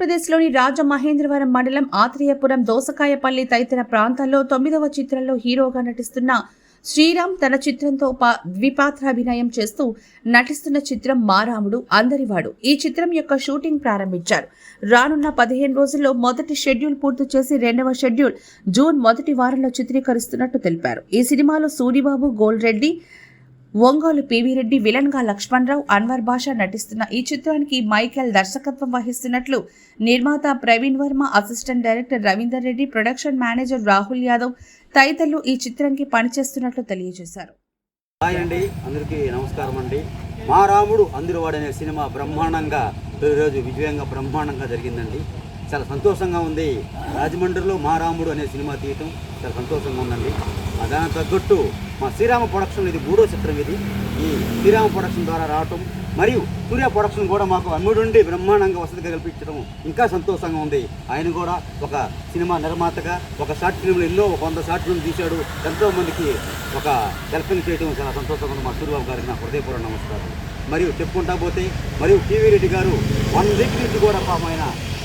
ఆంధ్రప్రదేశ్లోని రాజమహేంద్రవరం మండలం ఆత్రేయపురం దోసకాయపల్లి తదితర ప్రాంతాల్లో తొమ్మిదవ చిత్రంలో హీరోగా నటిస్తున్న శ్రీరామ్ తన చిత్రంతో పా- ద్విపాత్రాభినయం చేస్తూ నటిస్తున్న చిత్రం మారాముడు అందరివాడు. ఈ చిత్రం యొక్క షూటింగ్ ప్రారంభించారు. రానున్న పదిహేను రోజుల్లో మొదటి షెడ్యూల్ పూర్తి చేసి రెండవ షెడ్యూల్ జూన్ మొదటి వారంలో చిత్రీకరిస్తున్నట్టు తెలిపారు. ఈ సినిమాలో సూరిబాబు గోల్డ్ రెడ్డి ఒంగోలు పివి రెడ్డి విలన్గా లక్ష్మణరావు అన్వర్ బాషా నటిస్తున్న ఈ చిత్రానికి మైకేల్ దర్శకత్వం వహిస్తున్నట్లు నిర్మాత Praveen Varma assistant director Ravinder Reddy production manager Rahul Yadav తదితరులు ఈ చిత్రంకి పనిచేస్తున్నట్లు తెలియజేశారు. హాయ్ అండి అందరికీ నమస్కారం అండి. మా రాముడు అందరివాడు అనే సినిమా బ్రహ్మాండంగా తొలి రోజు విజయంగా బ్రహ్మాండంగా జరిగిందండి. చాలా సంతోషంగా ఉంది. రాజమండ్రిలో మా రాముడు అనే సినిమా తీయటం చాలా సంతోషంగా ఉందండి. దానికి తగ్గట్టు మా శ్రీరామ ప్రొడక్షన్ ఇది మూడో చిత్రం ఇది. ఈ శ్రీరామ ప్రొడక్షన్ ద్వారా రావటం మరియు సూర్య ప్రొడక్షన్ కూడా మాకు అమ్ముడుండి బ్రహ్మాండంగా వసతిగా కల్పించడం ఇంకా సంతోషంగా ఉంది. ఆయన కూడా ఒక సినిమా నిర్మాతగా ఒక షార్ట్ ఫిల్మ్లు ఎన్నో ఒక వంద షార్ట్ ఫిల్మ్ తీశాడు. ఎంతో మందికి ఒక హెల్పింగ్ చేయడం చాలా సంతోషంగా ఉంది మా సూర్యబాబు గారికి నా హృదయపూర్వ నమస్కారం. మరియు చెప్పుకుంటా పోతే మరియు టీవీ రెడ్డి గారు వన్ వీక్ నుంచి కూడా పాపం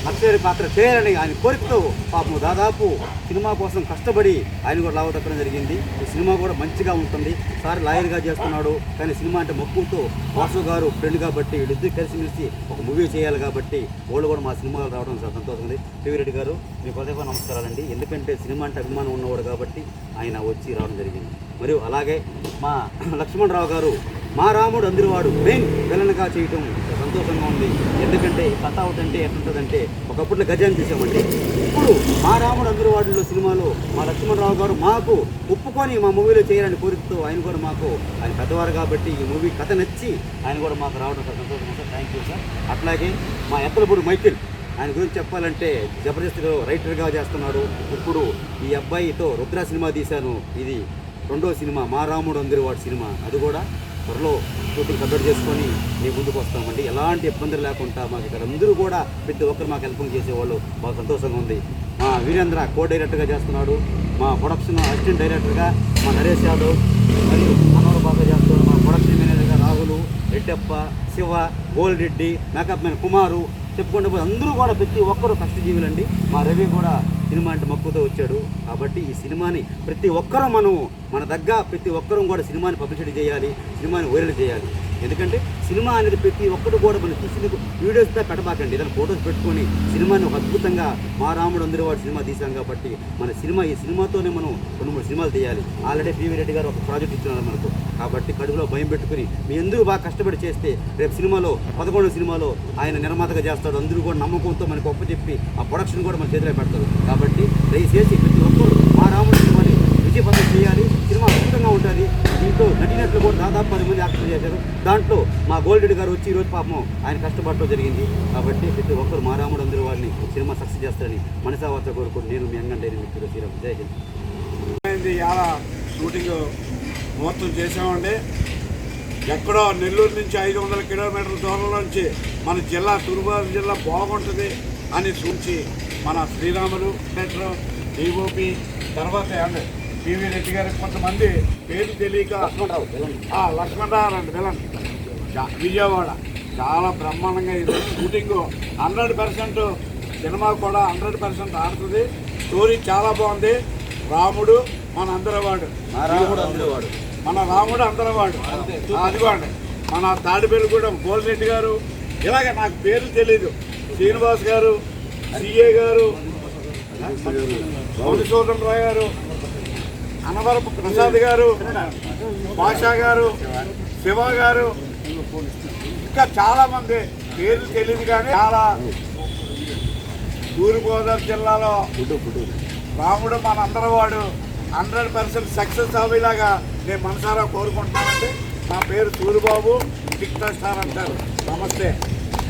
ఆయన పాత్ర చేయాలని ఆయన కోరికతో పాపం దాదాపు సినిమా కోసం కష్టపడి ఆయన కూడా లాభ దక్కడం జరిగింది. ఈ సినిమా కూడా మంచిగా ఉంటుంది. సార్ లాయర్గా చేస్తున్నాడు. కానీ సినిమా అంటే మక్కువతో వాసు గారు ఫ్రెండ్ కాబట్టి వీళ్ళిద్దరు కలిసిమెలిసి ఒక మూవీ చేయాలి కాబట్టి వాళ్ళు కూడా మా సినిమాలు రావడం చాలా సంతోషం ఉంది. టీవీ రెడ్డి గారు మీకు హృదయ నమస్కారాలండి. ఎందుకంటే సినిమా అంటే అభిమానం ఉన్నవాడు కాబట్టి ఆయన వచ్చి రావడం జరిగింది. మరియు అలాగే మా లక్ష్మణరావు గారు మా రాముడు అందరివాడు మెయిన్ విలన్గా చేయటం సంతోషంగా ఉంది. ఎందుకంటే కథ అవుతుంటే ఎట్లుంటుందంటే ఒకప్పుడు గజాన్ని చూసామండి. ఇప్పుడు మా రాముడు అందరివాడులో సినిమాలో మా లక్ష్మణరావు గారు మాకు ఒప్పుకొని మా మూవీలో చేయాలని కోరికతో ఆయన కూడా మాకు ఆయన పెద్దవారు కాబట్టి ఈ మూవీ కథ నచ్చి ఆయన కూడా మాకు రావడం సంతోషం సంతోషంగా సార్. Thank you sir. అట్లాగే మా ఎత్తలపూడి మైకిల్ ఆయన గురించి చెప్పాలంటే జబర్దస్త్లో రైటర్గా చేస్తున్నాడు. ఇప్పుడు ఈ అబ్బాయితో రుద్ర సినిమా తీశాను. ఇది రెండో సినిమా మా రాముడు అందరివాడు సినిమా. అది కూడా త్వరలో షూటింగ్ కంప్లీట్ చేసుకొని మీ ముందుకు వస్తామండి. ఎలాంటి ఇబ్బందులు లేకుండా మాకు ఇక్కడ అందరూ కూడా ప్రతి ఒక్కరు మాకు హెల్ప్ చేసేవాళ్ళు. బాగా సంతోషంగా ఉంది. మా వీరేంద్ర కో డైరెక్టర్గా చేస్తున్నాడు. మా ప్రొడక్షన్ అసిస్టెంట్ డైరెక్టర్గా మా నరేష్ యాదవ్ మరియు మనోహర్ బాగా చేస్తున్నాడు మా ప్రొడక్షన్ మేనేజర్గా రాహులు రెడ్డప్ప శివ గోల్డ్ రెడ్డి మేకప్ మ్యాన్ కుమారు చెప్పుకుంటే అందరూ కూడా ప్రతి ఒక్కరు కష్టజీవులండి. మా రవి కూడా సినిమా అంటే మక్కువతో వచ్చాడు. కాబట్టి ఈ సినిమాని ప్రతి ఒక్కరూ మనం మన దగ్గర ప్రతి ఒక్కరూ కూడా సినిమాని పబ్లిసిటీ చేయాలి సినిమాని వైరల్ చేయాలి. ఎందుకంటే సినిమా అనేది ప్రతి ఒక్కరు కూడా మనం చూసి వీడియోస్తో పెట్టబాకండి. ఏదైనా ఫొటోస్ పెట్టుకొని సినిమాని ఒక అద్భుతంగా మా రాముడు అందరి వాడు సినిమా తీసాం కాబట్టి మన సినిమా ఈ సినిమాతోనే మనం రెండు మూడు సినిమాలు తీయాలి. ఆల్రెడీ పివి రెడ్డి గారు ఒక ప్రాజెక్ట్ ఇచ్చినారు మనకు. కాబట్టి కడుపులో భయం పెట్టుకుని మీ ఎందుకు బాగా కష్టపడి చేస్తే రేపు సినిమాలో పదకొండు సినిమాలో ఆయన నిర్మాతగా చేస్తాడు అందరూ కూడా నమ్మకంతో మనకు ఒప్పచెప్పి ఆ ప్రొడక్షన్ కూడా మన చేతిలో పెడతారు. కాబట్టి దయచేసి ప్రతి ఒక్కరు మా రాముడు సినిమాని విజయపథం చేయాలి సినిమా అద్భుతంగా ఉంటుంది. దీంట్లో నటినట్లు కూడా దాదాపు పది మంది యాక్టర్ చేశారు. దాంట్లో మా గోల్డెడ్ గారు వచ్చి ఈరోజు పాపం ఆయన కష్టపడటం జరిగింది. కాబట్టి ప్రతి ఒక్కరు మా రాముడు అందరూ వారిని సినిమా సక్సెస్ చేస్తారని మనసావార్త కోరుకుంటూ నేను మీ అంగండి మిత్రుడు శ్రీరామ్. జై హింద్. షూటింగ్ ముహూర్తం చేసామండి ఎక్కడో నెల్లూరు నుంచి ఐదు వందల కిలోమీటర్ల దూరంలో నుంచి మన జిల్లా తూర్పుగోదావరి జిల్లా బాగుంటుంది అని సూచి మన శ్రీరాములు డైరెక్టర్ డిఓపి తర్వాత అండి పివి రెడ్డి గారికి కొంతమంది పేరు తెలియక లక్ష్మణరావు అండి విలన్ విజయవాడ. చాలా బ్రహ్మాండంగా ఇది. షూటింగ్ హండ్రెడ్ పర్సెంట్ సినిమా కూడా హండ్రెడ్ పర్సెంట్ ఆడుతుంది. స్టోరీ చాలా బాగుంది. రాముడు మన అందరవాడు. వాడు మన రాముడు అందరవాడు. అదిగోండి. మన తాడిపల్లిగూడెం గోల్రెడ్డి గారు. ఇలాగ నాకు పేరు తెలీదు. శ్రీనివాస్ గారు సిఏ గారు మధుసూదన్ రావు గారు. అనవరపు ప్రసాద్ గారు భాషా గారు శివ గారు ఇంకా చాలా మంది పేర్లు తెలియదు కానీ చాలా తూర్పుగోదావరి జిల్లాలో రాముడు మన అందరి వాడు హండ్రెడ్ పర్సెంట్ సక్సెస్ అవ్వేలాగా నేను మనసారా కోరుకుంటున్నానండి. నా పేరు సూరిబాబు టిక్టా స్టార్ అంటారు. నమస్తే.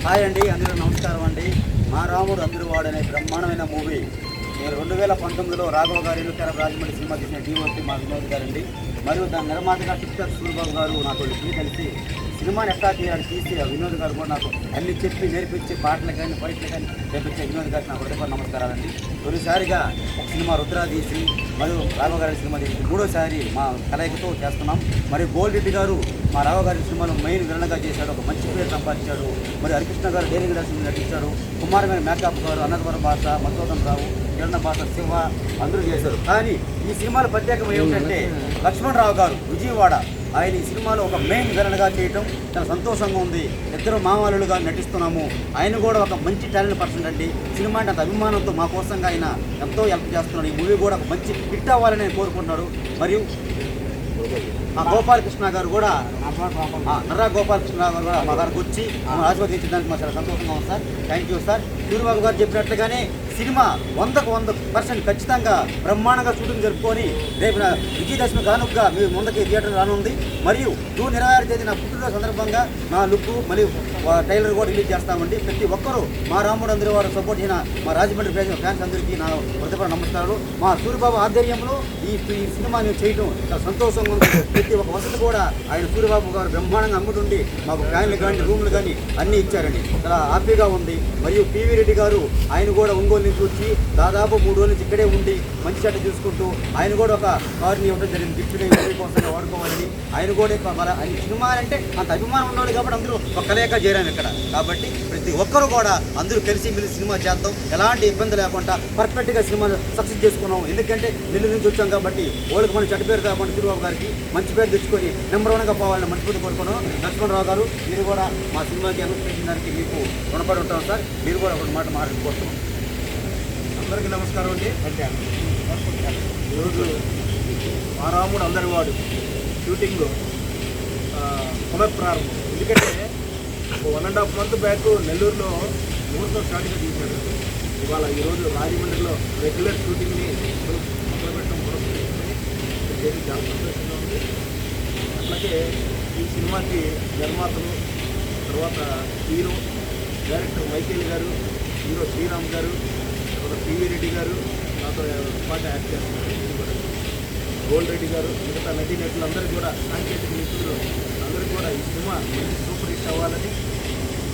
హాయ్ అండి అందరూ నమస్కారం అండి. మా రాముడు అందరు వాడు అనే బ్రహ్మాండమైన మూవీ. నేను రెండు వేల పంతొమ్మిదిలో రాఘవ గారు ఎన్నికల రాజమండ్రి సినిమా తీసిన డిఓపి మా వినోద్ గారండి మరియు దాని నిర్మాతగా టిక్టర్ సూర్యబాబు గారు నాకు ఇద్దరు కలిసి సినిమాని ఎట్లా తీయాలి తీసి ఆ వినోద్ గారు కూడా నాకు అన్ని చెప్పి నేర్పించి పాటలు కానీ ఫైట్లు కానీ నేర్పించే వినోద్ గారికి నాకు హృదయపూర్వక నమస్కారాలండి. తొలిసారిగా ఒక సినిమా రుద్రా తీసి మరియు రాఘవ గారి సినిమా తీసి మూడోసారి మా కలయికతో చేస్తున్నాం. మరియు గోల్డెడ్డి గారు మా రాఘవ గారి సినిమాలో మెయిన్ విలన్గా చేశాడు. ఒక మంచి పేరు సంపాదించాడు. మరి హరికృష్ణ గారు డైరీ నటించాడు కుమారమైన మేకప్ గారు అనంతవరం భాష మధుసూదన్ రావు కిరణ భాష సింహ అందరూ చేశారు. కానీ ఈ సినిమాలో ప్రత్యేకం ఏమిటంటే లక్ష్మణరావు గారు విజయవాడ. ఆయన ఈ సినిమాలో ఒక మెయిన్ విలన్గా చేయటం చాలా సంతోషంగా ఉంది. ఇద్దరు మామూలుగా నటిస్తున్నాము. ఆయన కూడా ఒక మంచి టాలెంట్ పర్సన్ అండి. సినిమా అంటే అంత అభిమానంతో మా కోసంగా ఆయన ఎంతో హెల్ప్ చేస్తున్నాడు. ఈ మూవీ కూడా ఒక మంచి హిట్ అవ్వాలని నేను కోరుకుంటున్నాడు. మరియు ఆ గోపాలకృష్ణ గారు కూడా నర్రా గోపాలకృష్ణ గారు కూడా మా దగ్గరకు వచ్చి ఆశీర్వదించడానికి మాకు చాలా సంతోషంగా ఉంది sir. Thank you sir Suryababu గారు చెప్పినట్లుగానే సినిమా వందకు వంద పర్సెంట్ ఖచ్చితంగా బ్రహ్మాండంగా షూటింగ్ జరుపుకొని రేపు నా విజయదశమి కానుకగా మీ ముందుకి థియేటర్ రానుంది. మరియు జూన్ ఇరవై ఆరు తేదీ నా పుట్టినరోజు సందర్భంగా నా లుక్ మరియు టైలర్ కూడా రిలీజ్ చేస్తామండి. ప్రతి ఒక్కరూ మా రాముడు అందరి వారు సపోర్ట్ చేసిన మా రాజమండ్రి ప్రజల ఫ్యాన్స్ అందరికీ నా హృదయపూర్వక నమస్కారాలు. మా సూర్యబాబు ఆధ్వర్యంలో ఈ ఈ సినిమాని చేయడం చాలా సంతోషంగా ఉంది. ప్రతి ఒక్క వసతి కూడా ఆయన సూర్యబాబు గారు బ్రహ్మాండంగా అమ్ముతుండి మాకు ఫ్యాన్లు కానీ రూమ్లు కానీ అన్నీ ఇచ్చారండి. చాలా హ్యాపీగా ఉంది. మరియు పివి రెడ్డి గారు ఆయన కూడా ఒంగోలు నుంచి వచ్చి దాదాపు మూడు రోజుల నుంచి ఇక్కడే ఉండి మంచి చెడ్డ చూసుకుంటూ ఆయన కూడా ఒక కారుని ఇవ్వడం జరిగింది. గిఫ్ట్ కోసం వాడుకోవాలని. ఆయన కూడా మన ఆయన సినిమా అంటే అంత అభిమానం ఉన్నాడు కాబట్టి అందరూ ఒక్కలేక కలయిక చేరాము ఇక్కడ. కాబట్టి ప్రతి ఒక్కరు కూడా అందరూ కలిసి మెలిసి సినిమా చేద్దాం. ఎలాంటి ఇబ్బంది లేకుండా పర్ఫెక్ట్గా సినిమా సక్సెస్ చేసుకున్నాం. ఎందుకంటే నెల్లూరు నుంచి వచ్చాం కాబట్టి వాళ్ళకి మన చెడ్డ పేరు కాకుండా తిరుబాబు గారికి మంచి పేరు తెచ్చుకొని నెంబర్ వన్గా పోవాలని మనస్ఫూర్తి కోరుకున్నాం. లక్ష్మణరావు గారు మీరు కూడా మా సినిమాకి అనుసరించడానికి మీకు రుణపడి ఉంటాం సార్. మీరు కూడా ఒక మాట మాట్లాడుకోవచ్చు. అందరికీ నమస్కారం అండి. ఈరోజు మా రాముడు అందరి వాడు షూటింగ్ పునఃప్రారంభం. ఎందుకంటే one and half month back నెల్లూరులో ముహూర్తం స్టార్ట్గా తీశాడు ఇవాళ ఈరోజు రాజమండ్రిలో రెగ్యులర్ షూటింగ్ని మొదలుపెట్టడం చేయడం చాలా సంతోషంగా ఉంది. అట్లాగే ఈ సినిమాకి నిర్మాతలు తర్వాత హీరో డైరెక్టర్ మైకేల్ గారు హీరో శ్రీరామ్ గారు పివి రెడ్డి గారు నాతో పాటు యాక్ట్ చేస్తున్నారు. గోల్డ్ రెడ్డి గారు మిగతా నటీ నటులందరూ కూడా సాంకేతిక నిపుణులు అందరూ కూడా ఈ సినిమా సూపర్ హిట్ అవ్వాలని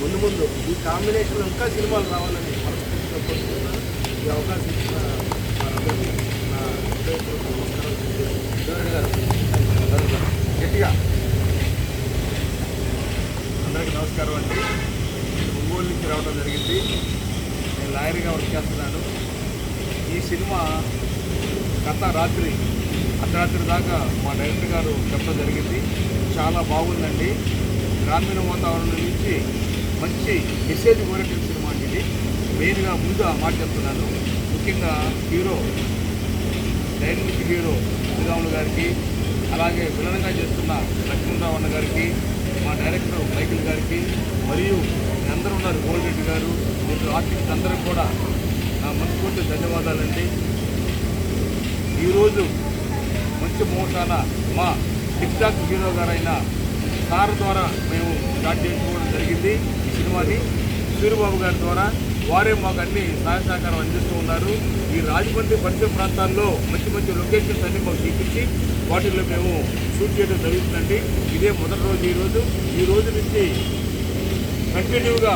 ముందు ముందు ఈ కాంబినేషన్లో ఇంకా సినిమాలు రావాలని మనస్ఫూర్తిగా కోరుకుంటున్నాను. ఈ అవకాశం ఇచ్చిన వారందరికీ నా హృదయపూర్వక నమస్కారాలు తెలియజేస్తున్నాను. గట్టిగా అందరికీ నమస్కారం అండి ఒంగోలు నుంచి రావడం జరిగింది నేను లాయర్గా వర్క్ చేస్తున్నాను ఈ సినిమా గత రాత్రి అర్ధరాత్రి దాకా మా డైరెక్టర్ గారు చెప్పడం జరిగింది. చాలా బాగుందండి. గ్రామీణ వాతావరణం నుంచి మంచి మెసేజ్ ఓరియంటెడ్ సినిమా అండి ఇది. మెయిన్గా ముందు ఆ మాట చెప్తున్నాను. ముఖ్యంగా హీరో డైనమిక్ హీరో శ్రీరాములు గారికి అలాగే విలనంగా చేస్తున్న లక్ష్మణరావు అన్న గారికి మా డైరెక్టర్ మైకిల్ గారికి మరియు అందరూ ఉన్నారు గోల్డ్ రెడ్డి గారు మీరు ఆర్టిస్ట్ అందరం కూడా మనస్ఫూర్తి ధన్యవాదాలండి. ఈరోజు మంచి మోసాన మా టిక్టాక్ హీరో గారైన సార్ ద్వారా మేము స్టార్ట్ చేసుకోవడం జరిగింది ఈ సినిమాని సూర్యబాబు గారి ద్వారా వారే మాకు అన్ని సహాయ సహకారం అందిస్తూ ఉన్నారు. ఈ రాజమండ్రి పరిసర ప్రాంతాల్లో మంచి మంచి లొకేషన్స్ అన్ని మాకు చూపించి వాటిల్లో మేము షూట్ చేయడం జరుగుతుందండి. ఇదే మొదటి రోజు ఈరోజు. ఈ రోజు నుంచి కంటిన్యూగా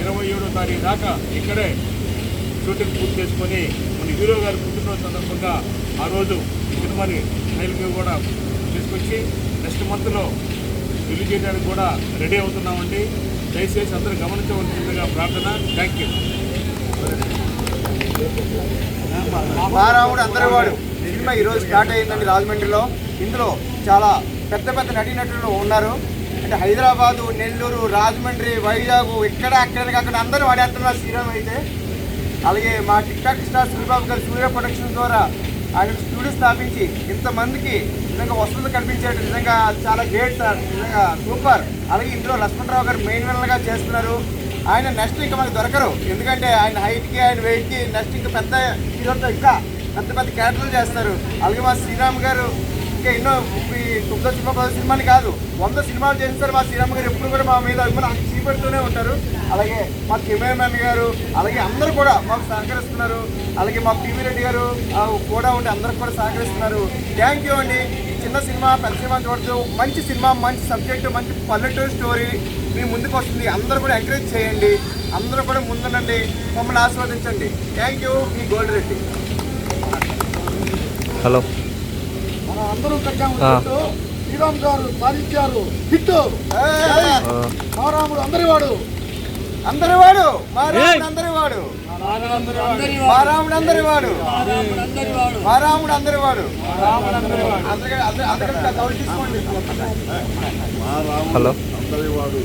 ఇరవై ఏడో తారీఖు దాకా ఇక్కడే షూటింగ్ పూర్తి చేసుకొని మన హీరో గారి పుట్టినరోజు సందర్భంగా ఆ రోజు సినిమాని రైలుకి కూడా తీసుకొచ్చి నెక్స్ట్ మంత్లో రిలీజ్ చేయడానికి కూడా రెడీ అవుతున్నామండి. దయచేసి అందరూ గమనించవలసిందిగా ప్రార్థన. Thank you. మారాముడు అందరి వాడు. సినిమా ఈరోజు స్టార్ట్ అయిందండి రాజమండ్రిలో. ఇందులో చాలా పెద్ద పెద్ద నటీనటులు ఉన్నారు. అంటే హైదరాబాదు నెల్లూరు రాజమండ్రి వైజాగ్ ఇక్కడ అక్కడ అక్కడ అందరూ వాడేస్తున్నారు. శ్రీరామ్ అయితే అలాగే మా టిక్ టాక్ స్టార్ సూర్యబాబు గారు సూర్య ప్రొడక్షన్ ద్వారా ఆయన స్టూడియో స్థాపించి ఇంతమందికి నిజంగా వసతులు కల్పించారు. నిజంగా చాలా గ్రేట్ సార్. నిజంగా సూపర్. అలాగే ఇందులో లక్ష్మణరావు గారు మెయిన్ విలన్గా చేస్తున్నారు. ఆయన నెక్స్ట్ ఇంకా మనకు దొరకరు. ఎందుకంటే ఆయన హైట్కి ఆయన వెయిట్కి నెక్స్ట్ ఇంకా పెద్ద హీరోతో ఇంకా పెద్ద పెద్ద క్యారెక్టర్లు చేస్తారు. అలాగే మా శ్రీరామ్ గారు ఇంకా ఎన్నో ముప్పై తొమ్మిదో సినిమా పదో సినిమాలు కాదు. వంద సినిమాలు చేస్తారు మా శ్రీరామ్ గారు ఎప్పుడు కూడా మా మీద అభిమానం చూపెడుతూనే ఉంటారు. అలాగే మా కెమెరామెన్ గారు అలాగే అందరూ కూడా మాకు సహకరిస్తున్నారు. అలాగే మా పివి రెడ్డి గారు కూడా ఉండి అందరికి కూడా సహకరిస్తున్నారు. థ్యాంక్ యూ అండి. ఈ చిన్న సినిమా పెద్ద సినిమా చూడదు మంచి సినిమా మంచి సబ్జెక్టు మంచి పల్లెటూరు స్టోరీ మీ ముందుకు వస్తుంది. అందరూ కూడా ఎంకరేజ్ చేయండి. అందరూ కూడా ముందుండండి. మమ్మల్ని ఆస్వాదించండి థ్యాంక్ యూ మీ గోల్డ్ రెడ్డి. హలో. అందరూ కట్టాము శ్రీరామ్ గారు సాధించారు హిట్ ఏయ్! ఆ, మారాముడు అందరి వాడు అందరి వాడు అందరి వాడు మా రాముడు అందరి వాడు మా రాముడు అందరి వాడు రాముడు అందరి వాడు